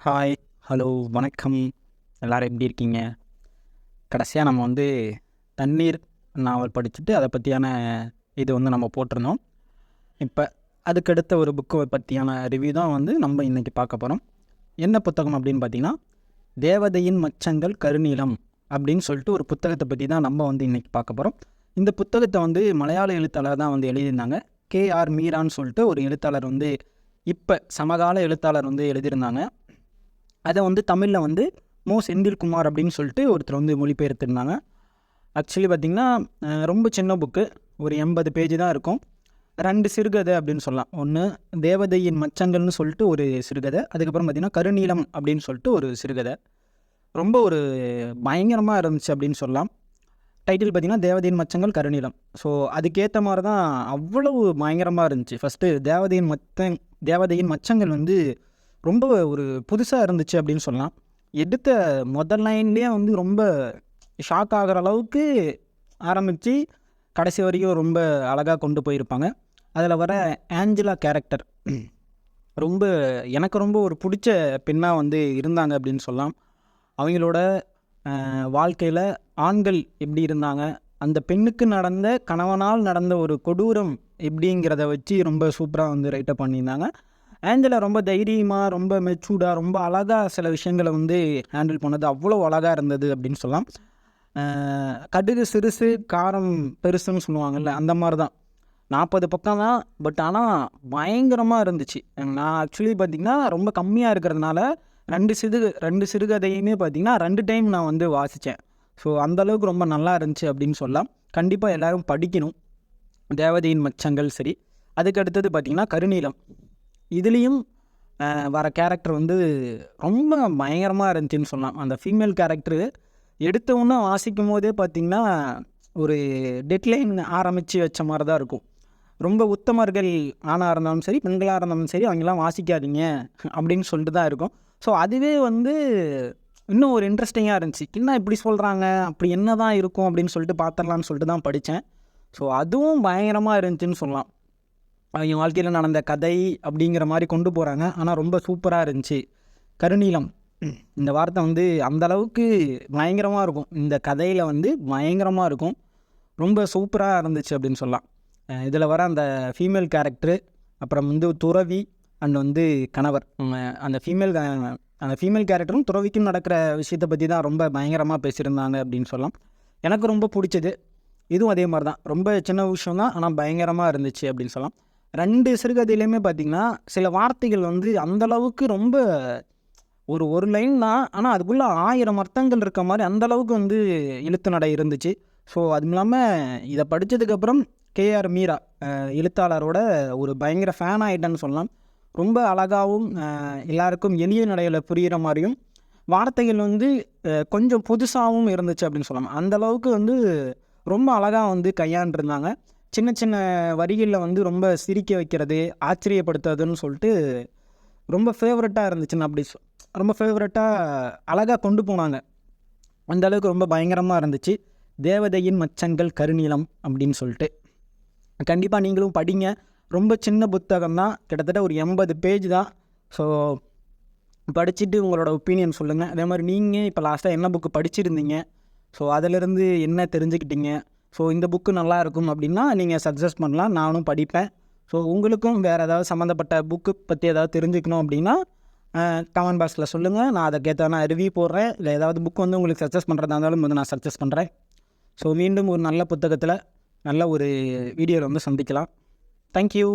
Hi hello வணக்கம். எல்லோரும் எப்படி இருக்கீங்க? கடைசியாக நம்ம வந்து தண்ணீர் நாவல் படிச்சுட்டு அதை பற்றியான இது வந்து நம்ம போட்டிருந்தோம். இப்போ அதுக்கடுத்த ஒரு புக்கு பற்றியான ரிவ்யூ தான் வந்து நம்ம இன்றைக்கி பார்க்க போகிறோம் என்ன புத்தகம் அப்படின்னு பார்த்தீங்கன்னா தேவதையின் மச்சங்கள் கருநீளம் அப்படின்னு சொல்லிட்டு ஒரு புத்தகத்தை பற்றி தான் நம்ம வந்து இன்றைக்கி பார்க்க போகிறோம் இந்த புத்தகத்தை வந்து மலையாள எழுத்தாளர் தான் வந்து எழுதியிருந்தாங்க. கே ஆர் மீரான்னு சொல்லிட்டு ஒரு எழுத்தாளர் வந்து இப்போ சமகால எழுத்தாளர் வந்து எழுதியிருந்தாங்க. அதை வந்து தமிழில் வந்து மோ. செந்தில்குமார் அப்படின்னு சொல்லிட்டு ஒருத்தர் வந்து மொழிபெயர்த்துருந்தாங்க. ஆக்சுவலி பார்த்திங்கன்னா ரொம்ப சின்ன புக்கு ஒரு எண்பது பேஜ் தான் இருக்கும். ரெண்டு சிறுகதை அப்படின்னு சொல்லலாம். ஒன்று தேவதையின் மச்சங்கள்னு சொல்லிட்டு ஒரு சிறுகதை. அதுக்கப்புறம் பார்த்திங்கன்னா கருநீளம் அப்படின்னு சொல்லிட்டு ஒரு சிறுகதை. ரொம்ப ஒரு பயங்கரமாக இருந்துச்சு அப்படின்னு சொல்லலாம். டைட்டில் பார்த்திங்கன்னா தேவதையின் மச்சங்கள் கருநீளம் ஸோ அதுக்கேற்ற மாதிரி தான் அவ்வளவு பயங்கரமாக இருந்துச்சு. ஃபஸ்ட்டு தேவதையின் மத்த தேவதையின் மச்சங்கள் வந்து ரொம்ப ஒரு புதுசாக இருந்துச்சு அப்படின்னு சொல்லலாம். எடுத்த முதல் லைன்லேயே வந்து ரொம்ப ஷாக் ஆகிற அளவுக்கு ஆரம்பித்து கடைசி வரைக்கும் ரொம்ப அழகாக கொண்டு போயிருப்பாங்க. அதில் வர ஆஞ்சலா கேரக்டர் ரொம்ப எனக்கு ரொம்ப ஒரு பிடிச்ச பெண்ணாக வந்து இருந்தாங்க அப்படின்னு சொல்லலாம். அவங்களோட வாழ்க்கையில் ஆண்கள் எப்படி இருந்தாங்க அந்த பெண்ணுக்கு நடந்த கணவனால் நடந்த ஒரு கொடூரம் எப்படிங்கிறத வச்சு ரொம்ப சூப்பராக வந்து ரைட்டப் பண்ணியிருந்தாங்க. ஆஞ்சலா ரொம்ப தைரியமாக ரொம்ப மெச்சூர்டாக ரொம்ப அழகாக சில விஷயங்களை வந்து ஹேண்டில் பண்ணது. அவ்வளோ அழகாக இருந்தது அப்படின்னு சொல்லலாம். கடுகு சிறுசு காரம் பெருசுன்னு சொல்லுவாங்கல்ல அந்த மாதிரி தான் நாற்பது பக்கம் தான் பட் ஆனால் பயங்கரமாக இருந்துச்சு. நான் ஆக்சுவலி பார்த்திங்கன்னா ரொம்ப கம்மியாக இருக்கிறதுனால ரெண்டு சிறு ரெண்டு சிறுகதையுமே பார்த்திங்கன்னா ரெண்டு டைம் நான் வந்து வாசித்தேன் ஸோ அந்தளவுக்கு ரொம்ப நல்லா இருந்துச்சு அப்படின்னு சொல்லலாம். கண்டிப்பாக எல்லோரும் படிக்கணும். தேவதையின் மச்சங்கள் சரி. அதுக்கு அடுத்தது பார்த்திங்கன்னா கருநீலம். இதுலேயும் வர கேரக்டர் வந்து ரொம்ப பயங்கரமாக இருந்துச்சுன்னு சொல்லலாம். அந்த ஃபீமேல் கேரக்டரு எடுத்த உடனே வாசிக்கும் போதே பார்த்திங்கன்னா ஒரு டெட்லைன் ஆரம்பித்து வச்ச மாதிரி தான் இருக்கும். ரொம்ப உத்தமர்கள் ஆணாக இருந்தாலும் சரி பெண்களாக இருந்தாலும் சரி அவங்கெல்லாம் வாசிக்காதீங்க அப்படின்னு சொல்லிட்டு தான் இருக்கும். ஸோ அதுவே வந்து இன்னும் ஒரு இன்ட்ரெஸ்டிங்காக இருந்துச்சு. என்ன இப்படி சொல்கிறாங்க அப்படி என்ன தான் இருக்கும் அப்படின்னு சொல்லிட்டு பார்த்துடலான்னு சொல்லிட்டு தான் படித்தேன் ஸோ அதுவும் பயங்கரமாக இருந்துச்சுன்னு சொல்லலாம். அவங்க வாழ்க்கையில் நடந்த கதை அப்படிங்கிற மாதிரி கொண்டு போகிறாங்க ஆனால் ரொம்ப சூப்பராக இருந்துச்சு. கருநீலம். இந்த வார்த்தை வந்து அந்தளவுக்கு பயங்கரமாக இருக்கும். இந்த கதையில் வந்து பயங்கரமாக இருக்கும். ரொம்ப சூப்பராக இருந்துச்சு அப்படின்னு சொல்லலாம். இதில் வர அந்த ஃபீமேல் கேரக்டரு அப்புறம் வந்து துறவி அண்ட் வந்து கணவர். அந்த ஃபீமேல் அந்த ஃபீமேல் கேரக்டரும் துறவிக்கும் நடக்கிற விஷயத்தை பற்றி தான் ரொம்ப பயங்கரமாக பேசியிருந்தாங்க அப்படின்னு சொல்லலாம். எனக்கு ரொம்ப பிடிச்சது. இதுவும் அதே மாதிரி தான் ரொம்ப சின்ன விஷயம் தான் ஆனால் பயங்கரமாக இருந்துச்சு அப்படின்னு சொல்லலாம். ரெண்டு சிறுகதையிலையுமே பார்த்திங்கன்னா சில வார்த்தைகள் வந்து அந்தளவுக்கு ரொம்ப ஒரு ஒரு லைன் தான். ஆனால் அதுக்குள்ளே ஆயிரம் அர்த்தங்கள் இருக்க மாதிரி அந்தளவுக்கு வந்து எழுத்து நடை இருந்துச்சு. ஸோ அதுவும் இல்லாமல் இதை படித்ததுக்கப்புறம் கேஆர் மீரா எழுத்தாளரோட ஒரு பயங்கர ஃபேன் ஆகிட்டேன்னு சொல்லலாம். ரொம்ப அழகாகவும் எல்லாருக்கும் எளிய நடையில் புரிகிற மாதிரியும் வார்த்தைகள் வந்து கொஞ்சம் புதுசாகவும் இருந்துச்சு அப்படின்னு சொல்லலாம். அந்தளவுக்கு வந்து ரொம்ப அழகாக வந்து கையாண்டிருந்தாங்க. சின்ன சின்ன வரிகளில் வந்து ரொம்ப சிரிக்க வைக்கிறது ஆச்சரியப்படுத்துறதுன்னு சொல்லிட்டு ரொம்ப ஃபேவரட்டாக இருந்துச்சுன்னு அப்படி சொ- ரொம்ப ஃபேவரட்டாக அழகாக கொண்டு போனாங்க. அந்த அளவுக்கு ரொம்ப பயங்கரமாக இருந்துச்சு. தேவதையின் மச்சங்கள் கருநீளம் அப்படின்னு சொல்லிட்டு. கண்டிப்பாக நீங்களும் படிங்க. ரொம்ப சின்ன புத்தகம் தான் கிட்டத்தட்ட ஒரு எண்பது பேஜ் தான். ஸோ படிச்சுட்டு உங்களோட ஒப்பீனியன் சொல்லுங்கள் அதே மாதிரி நீங்கள் இப்போ லாஸ்ட்டாக என்ன புக்கு படிச்சிருந்தீங்க? ஸோ அதிலிருந்து என்ன தெரிஞ்சுக்கிட்டீங்க? ஸோ இந்த புக்கு நல்லா இருக்கும் அப்படின்னா நீங்கள் சஜஸ்ட் பண்ணலாம். நானும் படிப்பேன். ஸோ உங்களுக்கும் வேறு ஏதாவது சம்மந்தப்பட்ட புக்கு பற்றி ஏதாவது தெரிஞ்சுக்கணும் அப்படின்னா கமெண்ட் பாக்ஸில் சொல்லுங்கள் நான் அதுக்கேற்ற நான் ரிவ்யூ போடுறேன். இல்லை ஏதாவது புக் வந்து உங்களுக்கு சஜஸ்ட் பண்ணுறதா இருந்தாலும் வந்து நான் சஜஸ்ட் பண்ணுறேன் ஸோ மீண்டும் ஒரு நல்ல புத்தகத்தில் நல்ல ஒரு வீடியோவில் வந்து சந்திக்கலாம். தேங்க்யூ